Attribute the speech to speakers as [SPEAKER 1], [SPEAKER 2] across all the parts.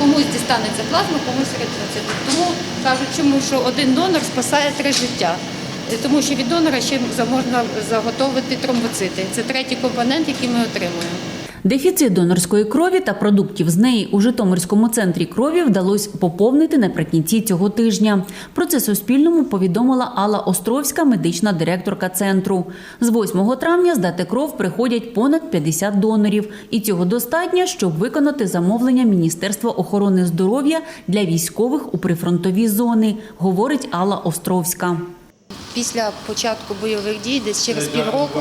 [SPEAKER 1] комусь дістанеться плазма, комусь ретроцит. Тому кажуть, чому що один донор спасає три життя. Е, Тому що від донора ще можна заготовити тромбоцити. Це третій компонент, який ми отримуємо.
[SPEAKER 2] Дефіцит донорської крові та продуктів з неї у Житомирському центрі крові вдалося поповнити наприкінці цього тижня. Про це Суспільному повідомила Алла Островська, медична директорка центру. З 8 травня здати кров приходять понад 50 донорів, і цього достатньо, щоб виконати замовлення Міністерства охорони здоров'я для військових у прифронтові зони, говорить Алла Островська.
[SPEAKER 1] Після початку бойових дій, десь через півроку,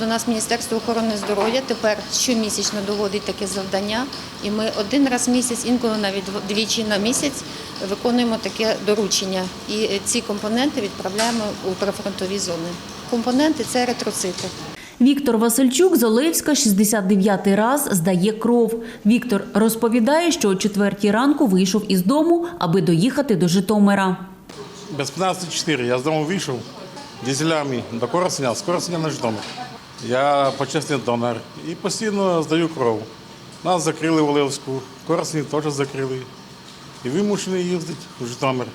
[SPEAKER 1] до нас Міністерство охорони здоров'я тепер щомісячно доводить таке завдання, і ми один раз в місяць, інколи навіть дв- двічі на місяць, виконуємо таке доручення. І ці компоненти відправляємо у прифронтові зони. Компоненти це еритроцити.
[SPEAKER 2] Віктор Васильчук з Олевська 69-й раз здає кров. Віктор розповідає, що о четвертій ранку вийшов із дому, аби доїхати до Житомира.
[SPEAKER 3] Без 15.4 я з дому вийшов дізелями до Корсуня, з Корсуня на Житомир. Я почесний донор і постійно здаю кров. Нас закрили в Олевську, Корсуні теж закрили. І вимушений їздити в Житомир,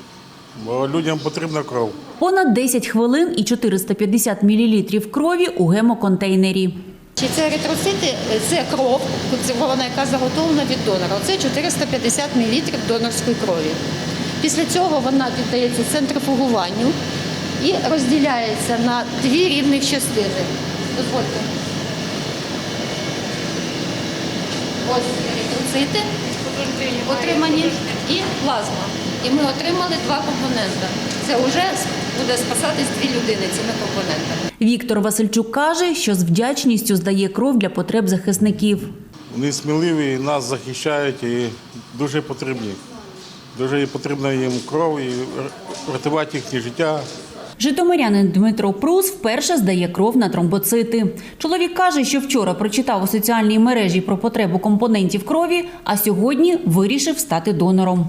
[SPEAKER 3] бо людям потрібна кров.
[SPEAKER 2] Понад 10 хвилин і 450 мл крові у гемоконтейнері.
[SPEAKER 1] Чи це еритроцити, це кров, це вона, яка заготовлена від донора. Це 450 мл донорської крові. Після цього вона піддається центрифугуванню і розділяється на дві рівних частини. Дозвольте. Ось еритроцити отримані і плазма. І ми отримали два компоненти. Це вже буде спасатись дві людини цими компонентами.
[SPEAKER 2] Віктор Васильчук каже, що з вдячністю здає кров для потреб захисників.
[SPEAKER 3] Вони сміливі, нас захищають і дуже потрібні. Дуже потрібна їм кров і рятувати їхнє життя.
[SPEAKER 2] Житомирянин Дмитро Прус вперше здає кров на тромбоцити. Чоловік каже, що вчора прочитав у соціальній мережі про потребу компонентів крові, а сьогодні вирішив стати донором.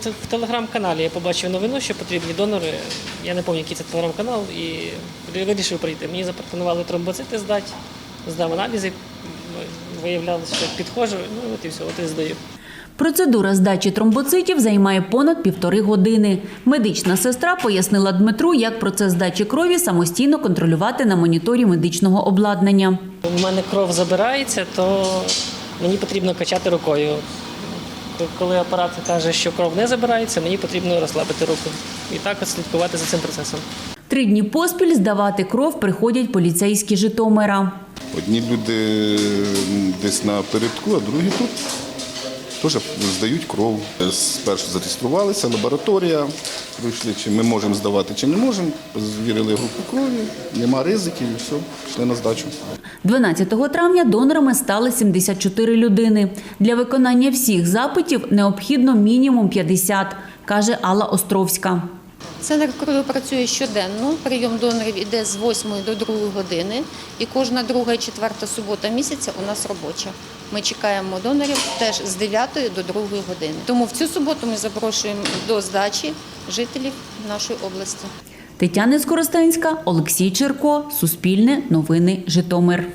[SPEAKER 4] Це в телеграм-каналі я побачив новину, що потрібні донори. Я не пам'ятаю, який це телеграм-канал, і вирішив прийти. Мені запропонували тромбоцити здати, здав аналізи, виявлялося, що підходжу, ну от і все, от і здаю.
[SPEAKER 2] Процедура здачі тромбоцитів займає понад півтори години. Медична сестра пояснила Дмитру, як процес здачі крові самостійно контролювати на моніторі медичного обладнання.
[SPEAKER 4] У мене кров забирається, то мені потрібно качати рукою. Коли апарат каже, що кров не забирається, мені потрібно розслабити руку. І так слідкувати за цим процесом.
[SPEAKER 2] Три дні поспіль здавати кров приходять поліцейські Житомира.
[SPEAKER 5] Одні люди десь на передку, а другі тут теж здають кров. Спершу зареєструвалися, лабораторія, пройшли, чи ми можемо здавати, чи не можемо. Звірили групу крові, нема ризиків і все, пішли на здачу.
[SPEAKER 2] 12 травня донорами стали 74 людини. Для виконання всіх запитів необхідно мінімум 50, каже Алла Островська.
[SPEAKER 1] Центр крові працює щоденно. Прийом донорів іде з 8 до 2 години. І кожна друга і четверта субота місяця у нас робоча. Ми чекаємо донорів теж з 9 до 2 години. Тому в цю суботу ми запрошуємо до здачі жителів нашої області.
[SPEAKER 2] Тетяна Скоростенська, Олексій Черко, Суспільне, Новини, Житомир.